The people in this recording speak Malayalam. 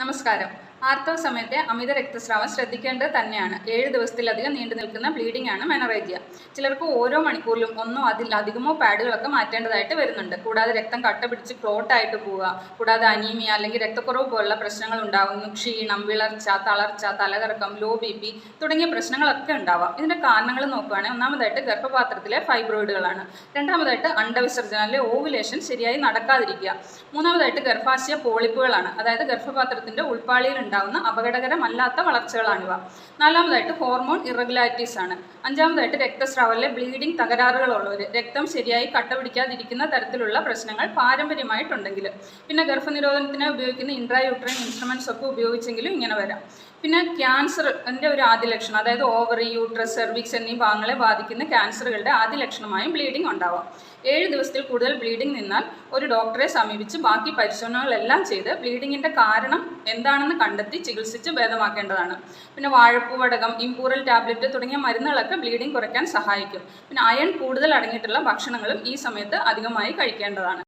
നമസ്കാരം ആർത്തവ സമയത്തെ അമിത രക്തസ്രാവം ശ്രദ്ധിക്കേണ്ടത് തന്നെയാണ്. ഏഴ് ദിവസത്തിലധികം നീണ്ടു നിൽക്കുന്ന ബ്ലീഡിംഗ് ആണ് മെനറേജിയ ചിലർക്ക് ഓരോ മണിക്കൂറിലും ഒന്നോ അതിൽ അധികമോ പാഡുകളൊക്കെ മാറ്റേണ്ടതായിട്ട് വരുന്നുണ്ട്. കൂടാതെ രക്തം കട്ട പിടിച്ച് ക്ലോട്ടായിട്ട് പോവുക കൂടാതെ അനീമിയ അല്ലെങ്കിൽ രക്തക്കുറവ് പോലുള്ള പ്രശ്നങ്ങൾ ഉണ്ടാകുന്നു. ക്ഷീണം വിളർച്ച തളർച്ച തലകറക്കം ലോ ബി പി തുടങ്ങിയ പ്രശ്നങ്ങളൊക്കെ ഉണ്ടാവാം. ഇതിന്റെ കാരണങ്ങൾ നോക്കുകയാണെങ്കിൽ ഒന്നാമതായിട്ട് ഗർഭപാത്രത്തിലെ ഫൈബ്രോയിഡുകളാണ് രണ്ടാമതായിട്ട് അണ്ടവിസർജനം അല്ലെങ്കിൽ ഓവുലേഷൻ ശരിയായി നടക്കാതിരിക്കുക. മൂന്നാമതായിട്ട് ഗർഭാശയ പോളിപ്പുകളാണ്. അതായത് ഗർഭപാത്രത്തിന്റെ ഉൾപ്പാളിയിൽ ഉണ്ടാകുന്ന അപകടകരമല്ലാത്ത വളർച്ചകളാണിവ നാലാമതായിട്ട് ഹോർമോൺ ഇറഗുലാരിറ്റീസ് ആണ്. അഞ്ചാമതായിട്ട് രക്തസ്രാവത്തിലെ ബ്ലീഡിംഗ് തകരാറുകളുള്ളവർ രക്തം ശരിയായി കട്ടപിടിക്കാതിരിക്കുന്ന തരത്തിലുള്ള പ്രശ്നങ്ങൾ പാരമ്പര്യമായിട്ടുണ്ടെങ്കിൽ പിന്നെ ഗർഭനിരോധനത്തിനായി ഉപയോഗിക്കുന്ന ഇൻട്രായൂട്രൈൻ ഇൻസ്ട്രുമെൻസ് ഒക്കെ ഉപയോഗിച്ചെങ്കിലും ഇങ്ങനെ വരാം. പിന്നെ ക്യാൻസറിന്റെ ഒരു ആദ്യ ലക്ഷണം അതായത് ഓവറി യൂട്രസ് സെർവിക്സ് എന്നീ ഭാഗങ്ങളെ ബാധിക്കുന്ന ക്യാൻസറുകളുടെ ആദ്യ ലക്ഷണമായും ബ്ലീഡിംഗ് ഉണ്ടാവാം. ഏഴ് ദിവസത്തിൽ കൂടുതൽ ബ്ലീഡിംഗ് നിന്നാൽ ഒരു ഡോക്ടറെ സമീപിച്ച് ബാക്കി പരിശോധനകളെല്ലാം ചെയ്ത് ബ്ലീഡിങ്ങിന്റെ കാരണം എന്താണെന്ന് കണ്ടെത്തി ചികിത്സിച്ച് ഭേദമാക്കേണ്ടതാണ്. പിന്നെ വാഴപ്പൂവടകം ഇമ്പൂറൽ ടാബ്ലറ്റ് തുടങ്ങിയ മരുന്നുകളൊക്കെ ബ്ലീഡിംഗ് കുറയ്ക്കാൻ സഹായിക്കും. പിന്നെ അയൺ കൂടുതൽ അടങ്ങിയിട്ടുള്ള ഭക്ഷണങ്ങളും ഈ സമയത്ത് അധികമായി കഴിക്കേണ്ടതാണ്.